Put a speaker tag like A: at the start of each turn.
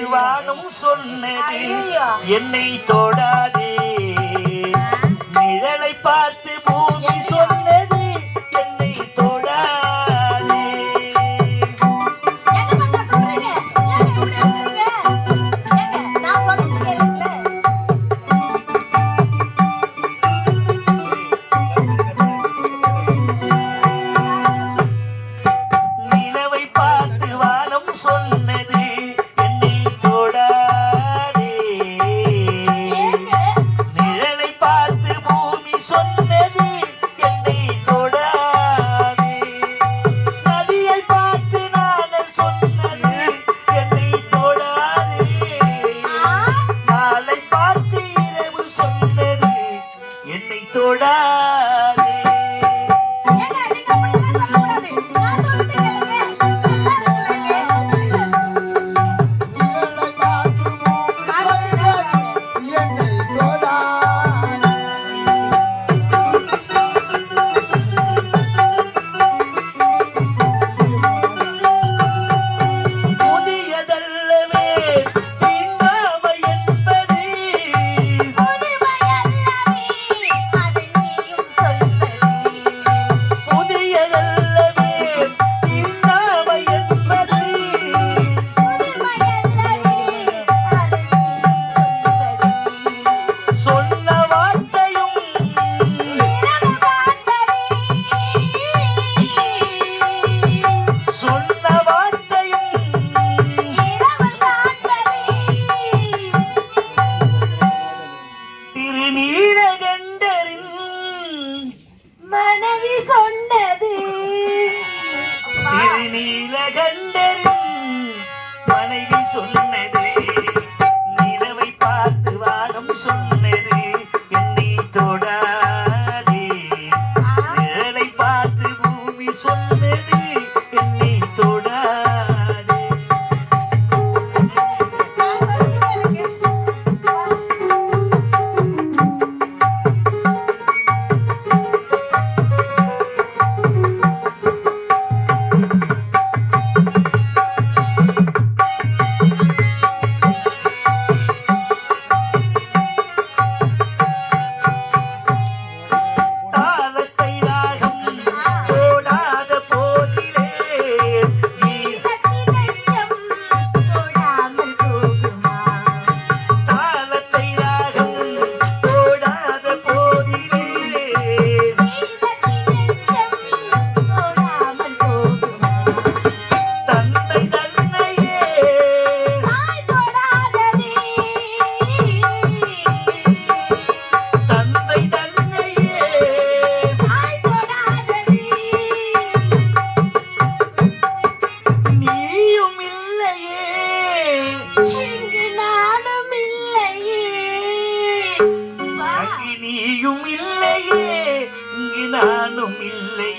A: வானம் சொன்னது என்னை தொடாதே. நீலகண்டரின்
B: மனைவி சொன்னது.
A: திருநீலகண்டரின் மனைவி சொன்னது. நீயும் இல்லையே இங்கு நானும் இல்லை.